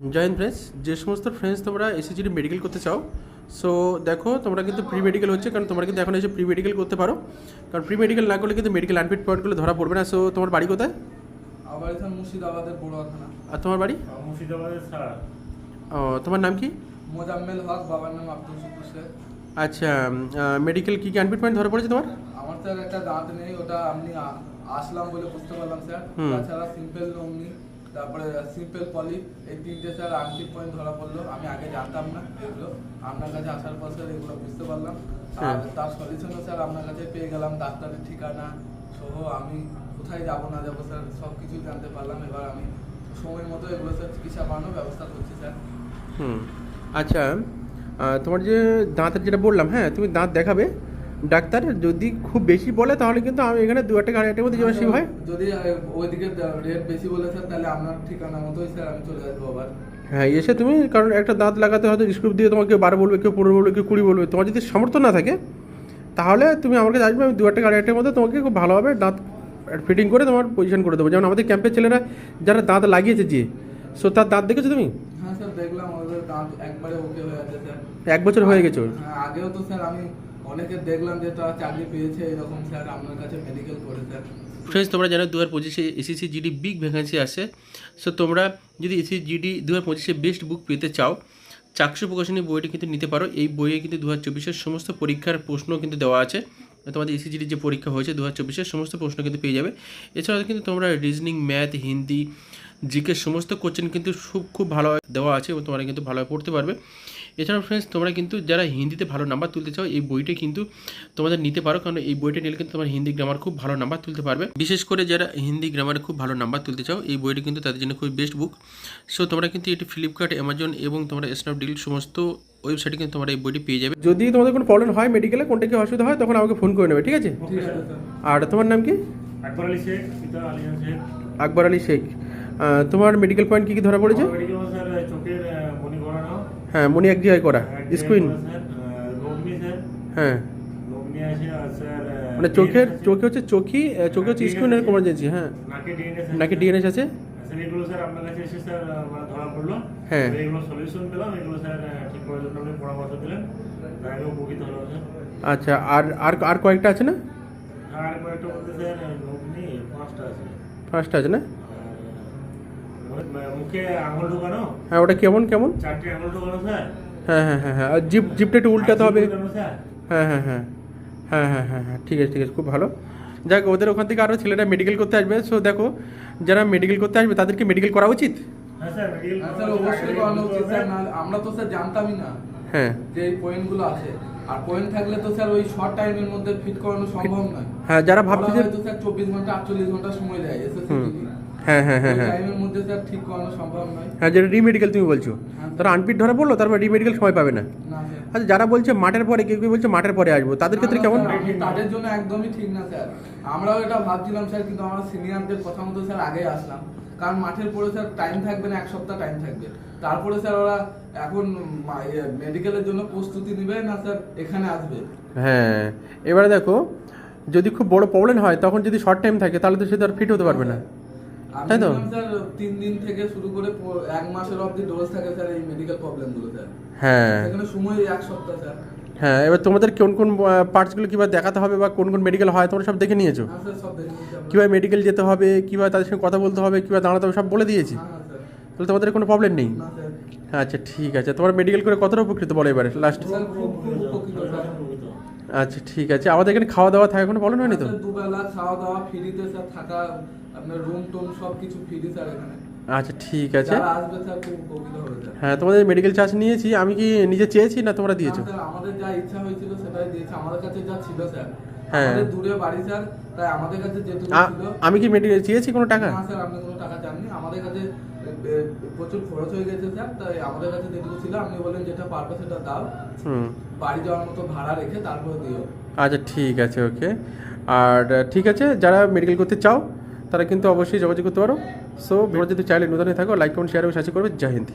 Join friends যে সমস্ত friends তোমরা এসএসজিডি মেডিকেল করতে চাও সো দেখো তোমরা কিন্তু প্রি মেডিকেল হচ্ছে কারণ তোমরা কিন্তু এখন এসে প্রি মেডিকেল করতে পারো। কারণ প্রি মেডিকেল না করলে কিন্তু মেডিকেল আনফিট পয়েন্টগুলো ধরা পড়বে না। সো তোমার বাড়ি কোথায়? এখানে মুর্শিদাবাদের আর তোমার বাড়ি? মুর্শিদাবাদের ও তোমার নাম কি? মোজাম্মেল হক বাবার নাম আব্দুল শুকুর শেখ। আচ্ছা মেডিকেল কী কী আনফিট পয়েন্ট ধরা পড়েছে তোমার? আমার স্যার একটা দাঁত নেই ওটা আমি আসলাম বলে বুঝতে পারলাম স্যার। তাছাড়া সিম্পল নমনি তারপরে সিম্পল পলি এই তিনটে স্যার আংটি পয়েন্ট ধরা পড়ল। আমি আগে জানতাম না এগুলো। আপনার কাছে আসার পর স্যার এগুলো বুঝতে পারলাম। আর হ্যাঁ। তার সলিউশনও স্যার আপনার কাছে পেয়ে গেলাম ডাক্তারের ঠিকানা সহ। আমি কোথায় যাব না যাব স্যার সব কিছু জানতে পারলাম। এবার আমি সময় মতো এগুলো স্যার চিকিৎসা পাওয়ানোর ব্যবস্থা করছি স্যার হুম। আচ্ছা তোমার যে দাঁতের যেটা বললাম হ্যাঁ তুমি দাঁত দেখাবে? ডাক্তার যদি খুব বেশি বলে তাহলে কিন্তু আমি এখানে দু একটা গাড়ি মধ্যে যাওয়া শিব হয় যদি ওইদিকে রেট বেশি বলে স্যার তাহলে আপনার ঠিকানা মতোই স্যার আমি চলে আসব আবার। হ্যাঁ এসে তুমি কারণ একটা দাঁত লাগাতে হয়তো স্ক্রুপ দিয়ে তোমাকে বারো বলবে কেউ পনেরো বলবে কেউ কুড়ি বলবে। তোমার যদি সামর্থ্য না থাকে তাহলে তুমি আমার কাছে আসবে আমি দু একটা গাড়ি মধ্যে তোমাকে খুব ভালোভাবে দাঁত ফিটিং করে তোমার পজিশন করে দেবো। যেমন আমাদের ক্যাম্পের ছেলেরা যারা দাঁত লাগিয়েছে যে সো তার দাঁত দেখেছ তুমি? হ্যাঁ স্যার দেখলাম ওদের দাঁত একবারে ওকে হয়ে আছে স্যার এক বছর হয়ে গেছে হ্যাঁ আগেও তো স্যার আমি অনেকে দেখলাম যে তারা চাকরি পেয়েছে, এরকম স্যার, আপনার কাছে মেডিকেল করে স্যার। ফ্রেন্ডস তোমরা জানো দু হাজার পঁচিশে এসিসি জিডি বিগ ভ্যাকেন্সি আসে। সো তোমরা যদি এসিসি জিডি দু হাজার পঁচিশে বেস্ট বুক পেতে চাও চাকসু প্রকাশনী বইটি কিন্তু নিতে পারো। এই বইয়ে কিন্তু দু হাজার চব্বিশের সমস্ত পরীক্ষার প্রশ্ন কিন্তু দেওয়া আছে। তোমাদের এসিজিডির যে পরীক্ষা হয়েছে দু হাজার চব্বিশের সমস্ত প্রশ্ন কিন্তু পেয়ে যাবে। এছাড়াও কিন্তু তোমরা রিজনিং ম্যাথ হিন্দি জিকে সমস্ত কোশ্চেন কিন্তু খুব খুব ভালো দেওয়া আছে এবং তোমরা কিন্তু ভালোভাবে পড়তে পারবে। এছাড়াও ফ্রেন্ডস তোমরা কিন্তু যারা হিন্দিতে ভালো নাম্বার তুলতে চাও এই বইটা কিন্তু তোমাদের নিতে পারো। কারণ এই বইটা নিলে কিন্তু তোমার হিন্দি গ্রামার খুব ভালো নাম্বার তুলতে পারবে। বিশেষ করে যারা হিন্দি গ্রামারে খুব ভালো নাম্বার তুলতে চাও এই বইটি কিন্তু তাদের জন্য খুব বেস্ট বুক সো তোমরা কিন্তু এটি ফ্লিপকার্ট অ্যামাজন এবং তোমরা স্ন্যাপডিল সমস্ত ওয়েবসাইটে কিন্তু তোমরা এই বইটি পেয়ে যাবে। যদি তোমাদের কোনো প্রবলেম হয় মেডিকেলে কোনটা কি অসুবিধা হয় তখন আমাকে ফোন করে নেবে ঠিক আছে? ঠিক আছে স্যার। আর তোমার নাম কি? আকবর আলী শেখ। আকবর আলী শেখ। তোমার মেডিকেল পয়েন্ট কী কী ধরা পড়েছে? হ্যাঁ মনি এক জায়গায় করা স্যার হ্যাঁ। মানে চোখের চোখে হচ্ছে চোখি চোখে হচ্ছে স্ক্রিন এরকম এমার্জেন্সি হ্যাঁ। নাকে ডিএনএ নাকি ডিএনএস আছে? এগুলো স্যার আপনার কাছে এসে স্যার ধরা পড়ল হ্যাঁ। এগুলো সলিউশন পেলাম এগুলো স্যার ঠিক করার জন্য আপনি পরামর্শ দিলেন। তাই উপকৃত হলাম স্যার। আচ্ছা আর আর আর কয়েকটা আছে না? আর কয়েকটা মধ্যে স্যার পাঁচটা আছে না? মুখে আঙুল ঢোকানো? হ্যাঁ ওটা কেমন কেমন? চারটে আঙুল ঢোকানো স্যার? হ্যাঁ হ্যাঁ হ্যাঁ হ্যাঁ আর জিপ জিপটা একটু উল্টাতে হবে। হ্যাঁ হ্যাঁ হ্যাঁ হ্যাঁ হ্যাঁ হ্যাঁ হ্যাঁ ঠিক আছে ঠিক আছে খুব ভালো। যাক ওদের ওখান থেকে আরও ছেলেরা মেডিকেল করতে আসবে। সো দেখো যারা মেডিকেল করতে আসবে তাদেরকে মেডিকেল করা উচিত? হ্যাঁ স্যার মেডিকেল হ্যাঁ স্যার অবশ্যই করানো উচিত স্যার নাহলে আমরা তো স্যার জানতামই না হ্যাঁ। যে পয়েন্টগুলো আছে। আর পয়েন্ট থাকলে তো স্যার ওই শর্ট টাইমের মধ্যে ফিট করানো সম্ভব নয়। হ্যাঁ যারা ভাবছে যে তো স্যার চব্বিশ ঘণ্টা আটচল্লিশ ঘণ্টা সময় দেয় এসএসসি হ্যাঁ হ্যাঁ হ্যাঁ হ্যাঁ। টাইমের মধ্যে স্যার ঠিক করানো সম্ভব নয়। হ্যাঁ যেটা রিমেডিকেল তুমি বলছো। হ্যাঁ। তারা আনপিট ধরা পড়ল তারপর রিমেডিকেল সময় পাবে না। আচ্ছা যারা বলছে মাঠের পরে কেউ কেউ বলছে মাঠের পরে আসব তাদের ক্ষেত্রে কেমন? তাদের জন্য একদমই ঠিক না স্যার। আমরাও এটা ভাবছিলাম স্যার কিন্তু আমরা সিনিয়রদের কথা মতো স্যার আগে আসলাম। কারণ মাঠের পরে স্যার টাইম থাকবে না এক সপ্তাহ টাইম থাকবে। তারপরে স্যার ওরা এখন মেডিকেলের জন্য প্রস্তুতি নেবে না স্যার এখানে আসবে। হ্যাঁ এবারে দেখো যদি খুব বড় প্রবলেম হয় তখন যদি শর্ট টাইম থাকে তাহলে তো সে তো আর ফিট হতে পারবে না। তাই তো? স্যার তিন দিন থেকে শুরু করে এক মাসের অবধি ডোজ থাকে স্যার এই মেডিকেল প্রবলেমগুলো স্যার। হ্যাঁ। সেখানে সময় এক সপ্তাহ স্যার। হ্যাঁ এবার তোমাদের কোন কোন পার্টসগুলো কীভাবে দেখাতে হবে বা কোন কোন মেডিকেল হয় তোমরা সব দেখে নিয়েছো? হ্যাঁ। কীভাবে মেডিকেল যেতে হবে কীভাবে তাদের সঙ্গে কথা বলতে হবে কীভাবে দাঁড়াতে হবে সব বলে দিয়েছি। হ্যাঁ হ্যাঁ তাহলে তোমাদের কোনো প্রবলেম নেই? আচ্ছা ঠিক আছে। তোমার মেডিকেল করে কতটা উপকৃত বলো এবারে লাস্ট আচ্ছা ঠিক আছে। আমাদের এখানে খাওয়া দাওয়া থাকে কোনো প্রবলেম হয়নি তো? দুবেলা খাওয়া দাওয়া ফ্রিতে স্যার থাকা আপনার রুম টুম সব কিছু ফ্রি স্যার এখানে। আচ্ছা ঠিক আছে। হ্যাঁ তোমাদের মেডিকেল চার্জ নিয়েছি। আমি কি নিজে চেয়েছি না তোমরা দিয়েছ? আমাদের যা ইচ্ছা হয়েছিল সেটাই দিয়েছি। আমাদের কাছে যা ছিল স্যার। আমাদের দূরে বাড়ি স্যার। তাই আমাদের কাছে যেটুকু ছিল আমি কি মেডিকেল চেয়েছি কোনো টাকা? না স্যার আপনি কোনো টাকা চাননি। আমাদের কাছে প্রচুর খরচ হয়ে গেছে স্যার। তাই আমাদের কাছে যেটুকু ছিল আপনি বলেন যেটা পারবে সেটা দাও। হুম। বাড়ি যাওয়ার মতো ভাড়া রেখে তারপরে দিও। আচ্ছা ঠিক আছে ওকে। আর ঠিক আছে যারা মেডিকেল করতে চাও তারা কিন্তু অবশ্যই যোগাযোগ করতে পারো। সো তোমরা যদি চাইলে নতুন থাকো লাইক কমেন্ট শেয়ার এবং সাহায্য করবে। জয় হিন্দ।